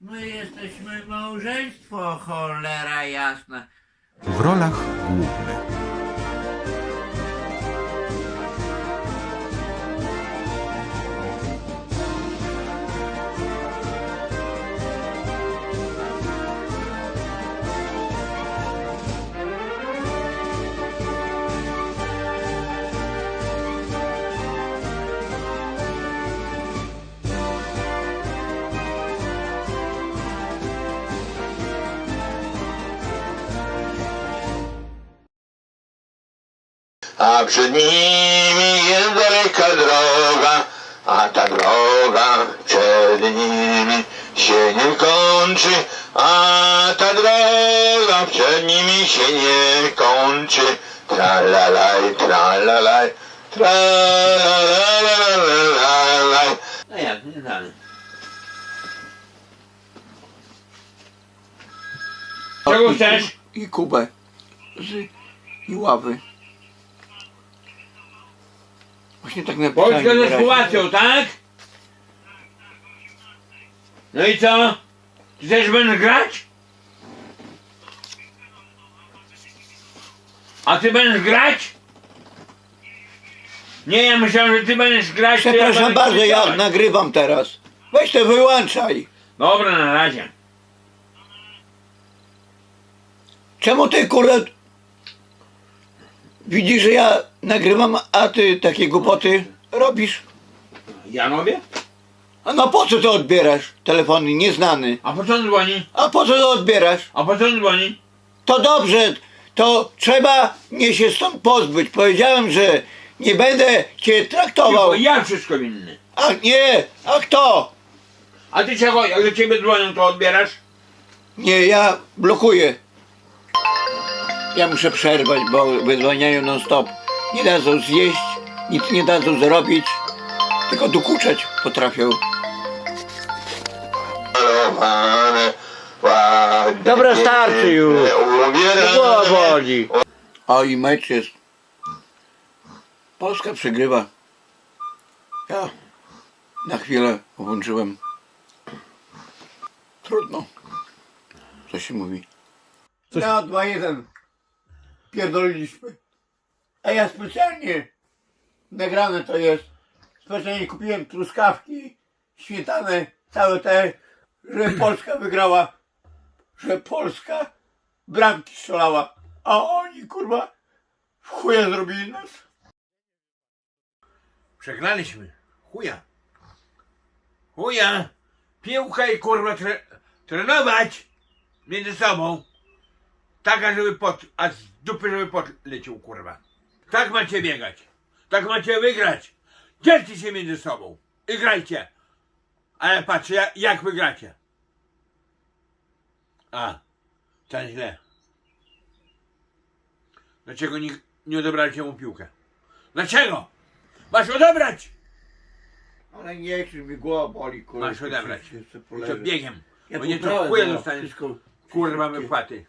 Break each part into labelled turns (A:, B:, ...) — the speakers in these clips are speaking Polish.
A: My jesteśmy małżeństwo, cholera jasna.
B: W rolach głównych
C: a przed nimi jest daleka droga, a ta droga przed nimi się nie kończy, a ta droga przed nimi się nie kończy. Tralalaj, tralalaj, tralalaj.
A: No jak, nie dalej. Czego chcesz?
D: I Kubę z Iławy. Właśnie tak napisałem.
A: Polska ze. Słowacją, tak? No i co? Ty też będziesz grać? A ty będziesz grać? Nie, ja myślałem, że ty będziesz grać. to ja
D: Przepraszam
A: będę
D: bardzo, ja nagrywam teraz. Weź to wyłączaj.
A: Dobra, na razie.
D: Czemu ty kurde widzisz, że ja nagrywam, a ty takie głupoty robisz?
A: Ja robię?
D: A no po co to odbierasz? Telefony nieznany.
A: A po co on dzwoni?
D: A po co to odbierasz?
A: A po co on dzwoni?
D: To dobrze, to trzeba mnie się stąd pozbyć. Powiedziałem, że nie będę cię traktował.
A: Tylko ja wszystko winny.
D: A nie, a kto?
A: A ty czego, jak do ciebie dzwonią, to odbierasz?
D: Nie, ja blokuję. Ja muszę przerwać, bo wydzwaniają non stop. Nie dadzą zjeść, nic nie dadzą zrobić, tylko dokuczać potrafią. Dobra, starczy już. Głowa boli. O i mecz jest. Polska przegrywa. Ja na chwilę włączyłem. Trudno. Co się mówi? Na 2-1. Pierdoliliśmy. A ja specjalnie nagrane to jest. Specjalnie kupiłem truskawki, śmietanę, całe te, że Polska wygrała. Że Polska bramki strzelała. A oni kurwa w chuja zrobili nas.
A: Przegraliśmy. Chuja. Chuja. Piłkę i kurwa tre trenować między sobą. Taka, żeby pot, a z dupy, żeby pot leciał kurwa. Tak macie biegać. Tak macie wygrać. Dzielcie się między sobą. I grajcie. A ja patrzę, jak, wygracie. A, to źle. Dlaczego nie, nie odebraliście mu piłkę? Dlaczego? Masz odebrać!
D: Ale nie krzyż mi głowa boli kurwa.
A: Masz odebrać. I to biegiem.
D: Ja
A: bo nie to chuje
D: zaraz
A: dostaniesz.
D: wszystko.
A: Kurwa wypłaty.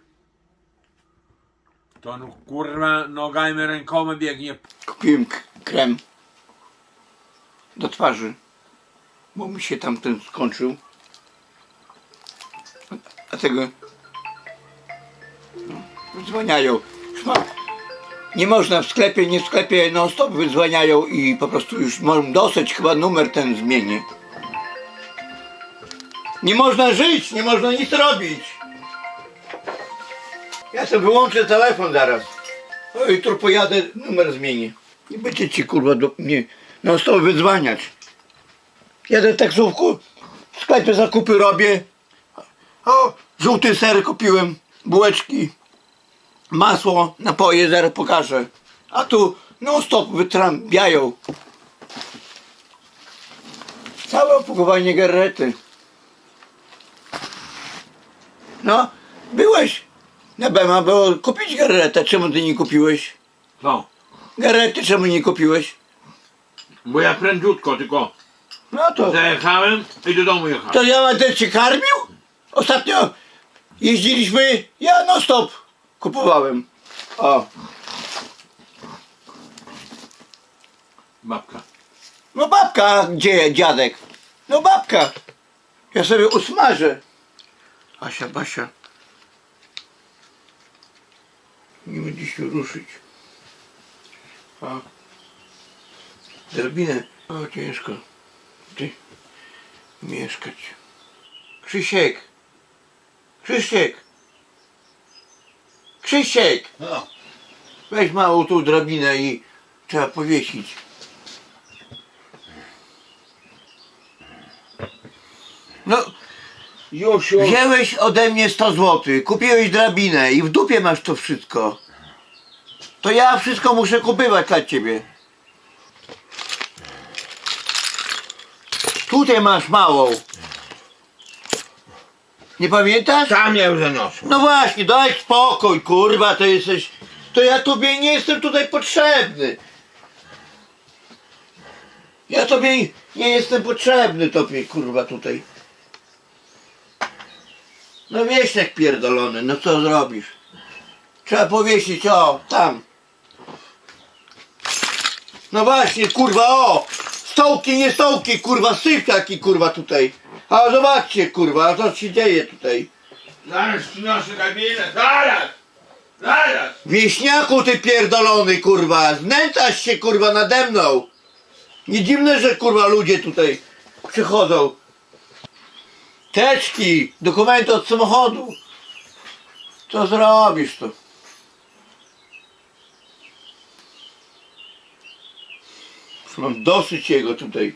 A: To no, kurwa nogami, rękoma biegnie.
D: Kupiłem krem do twarzy, bo mi się tamten skończył. A tego no, Nie można w sklepie, nie w sklepie, non stop wydzwaniają i po prostu już mam dosyć, chyba numer ten zmienię. Nie można żyć, nie można nic robić. Ja sobie wyłączę telefon zaraz. O, jutro pojadę, numer zmienię. Nie będziecie kurwa do mnie non stop wydzwaniać. Jadę taksówku, w sklepie zakupy robię. O, żółty ser kupiłem, bułeczki, masło, napoje, zaraz pokażę. A tu non stop wytrambiają. Całe opakowanie garrety. No, byłeś na Bema, było kupić garretę. Czemu ty nie kupiłeś?
A: No,
D: Garety czemu nie kupiłeś?
A: bo ja prędziutko tylko
D: No to.
A: zajechałem i do domu jechałem.
D: To ja będę cię karmił? Ostatnio jeździliśmy, ja non stop kupowałem. O,
A: Babka.
D: no babka, gdzie dziadek? No babka. Ja sobie usmażę. Asia, Basia. Nie będzie się ruszyć. A. Drabinę. O, ciężko. Ty. Mieszkać. Krzysiek. Krzysiek. Krzysiek.
A: No.
D: Weź małą tą drabinę i trzeba powiesić.
A: Już.
D: wziąłeś ode mnie 100 zł, kupiłeś drabinę i w dupie masz to wszystko. To ja wszystko muszę kupywać dla ciebie. Tutaj masz małą. Nie pamiętasz?
A: Sam ją zanoszę.
D: No właśnie, daj spokój, kurwa, to jesteś... To ja tobie nie jestem tutaj potrzebny. Ja tobie nie jestem potrzebny tobie, kurwa, tutaj. No wieśniak pierdolony, no co zrobisz? Trzeba powiesić, o, tam. No właśnie, kurwa, o! Stołki, nie stołki, kurwa, syf taki, kurwa, tutaj. A zobaczcie, kurwa, co się dzieje tutaj.
A: Zaraz przynoszę drabinę, zaraz! Zaraz!
D: Wieśniaku ty pierdolony kurwa, znęcasz się kurwa nade mną. Nie dziwne, że kurwa ludzie tutaj przychodzą. Teczki, dokumenty od samochodu. Co zrobisz tu? Mam dosyć jego tutaj.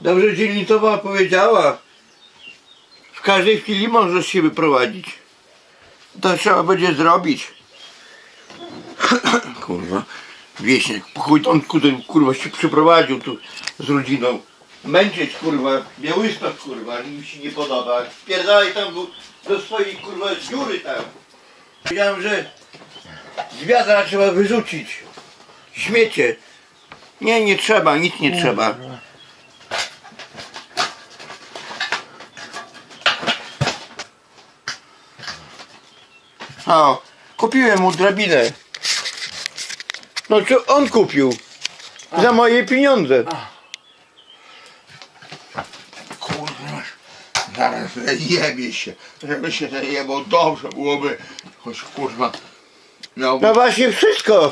D: Dobrze dzielnicowa powiedziała. W każdej chwili możesz się wyprowadzić. To trzeba będzie zrobić. kurwa. Wieśniak, chuj on kurwa się przyprowadził tu z rodziną. Męczyć kurwa, Białystok kurwa, im się nie podoba. Spierdalaj tam do, do swojej kurwa dziury tam. Powiedziałem, że z wiadra trzeba wyrzucić. Śmiecie. Nie, nie trzeba, nic nie trzeba. O, kupiłem mu drabinę. No czy on kupił? Za moje pieniądze.
A: Zaraz zajebie się. Żeby się zajebał, dobrze byłoby. Choć kurwa. No,
D: No właśnie wszystko.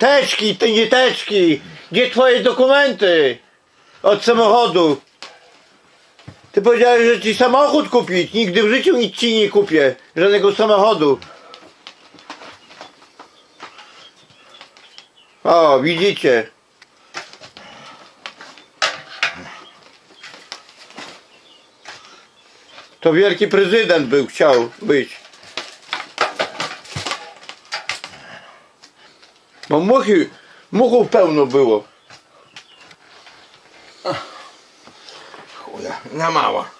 D: Teczki, ty nie teczki. Gdzie twoje dokumenty? Od samochodu. Ty powiedziałeś, że ci samochód kupić. Nigdy w życiu nic ci nie kupię. Żadnego samochodu. O, widzicie. To wielki prezydent był, chciał być. Bo muchy, muchów pełno było.
A: chuja, na mała.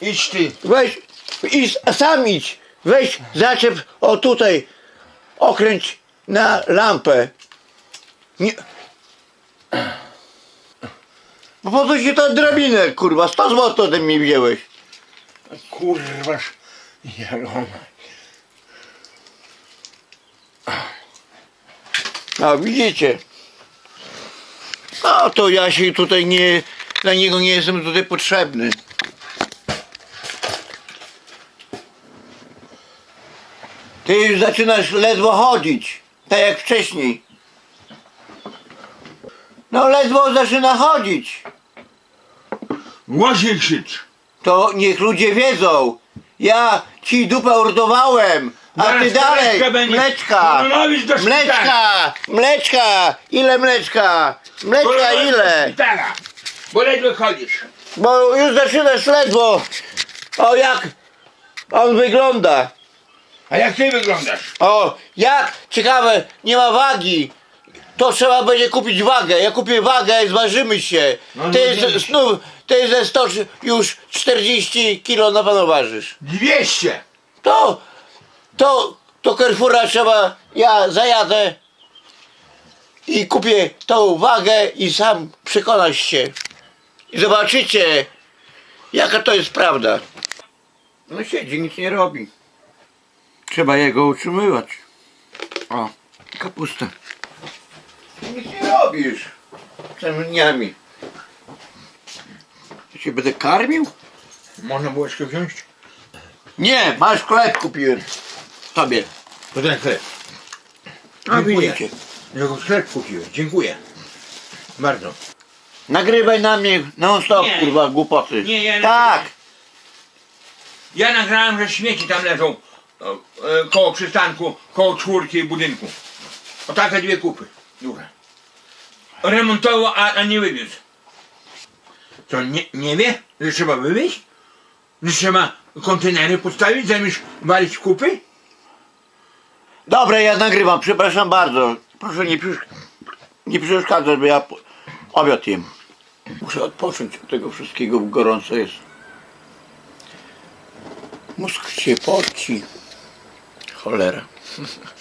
A: Idź ty.
D: Weź i s- sam idź. Weź zaczep o tutaj. Okręć na lampę. Nie. Bo po co ci tę drabinę, kurwa? 100 zł ode mnie wzięłeś.
A: Kurwa, jelona.
D: A widzicie. No to ja się tutaj nie, dla niego nie jestem tutaj potrzebny. Ty już zaczynasz ledwo chodzić, tak jak wcześniej. No ledwo zaczyna chodzić.
A: Głośniej krzycz.
D: To niech ludzie wiedzą. Ja ci dupę urdowałem, a
A: Zaraz
D: ty dalej.
A: mleczka będzie.
D: Mleczka.
A: No, mówisz do szpitala.
D: Mleczka. Mleczka. Ile mleczka? Mleczka ile?
A: Szpitala. Bo ledwo chodzisz.
D: Bo już zaczynasz ledwo. O jak on wygląda.
A: A jak ty wyglądasz?
D: O, jak ciekawe, nie ma wagi. To trzeba będzie kupić wagę. Ja kupię wagę, zważymy się.
A: No,
D: Ty,
A: no,
D: z, znów, ty ze 100 już 40 kilo na pewno ważysz.
A: 200.
D: To, to, to Carrefoura trzeba, ja zajadę i kupię tą wagę i sam przekonasz się. I zobaczycie, jaka to jest prawda. No siedzi, nic nie robi. Trzeba jego utrzymywać. O, kapusta. Nic nie robisz całymi się będę karmił?
A: Można bułeczkę wziąć?
D: Nie, masz chleb kupiłem. Tobie.
A: To ten chleb.
D: A
A: Dziękuję.
D: widzicie.
A: Że go chleb kupiłeś. Dziękuję. Bardzo.
D: Nagrywaj na mnie non stop,
A: Nie.
D: kurwa, głupoty.
A: Nie, ja-
D: Tak.
A: Ja nagrałem, że śmieci tam leżą e, e, koło przystanku, koło czwórki budynku. O takie dwie kupy. Duże. Remontował, a, a nie wywiózł. To nie, nie wie, że trzeba wywieźć? Że trzeba kontenery postawić zamiast walić kupy?
D: Dobra, ja nagrywam, przepraszam bardzo. Proszę nie, przesz- nie przeszkadzać, bo ja po- obiad. Muszę odpocząć od tego wszystkiego, bo gorąco jest. Mózg się poci. Cholera.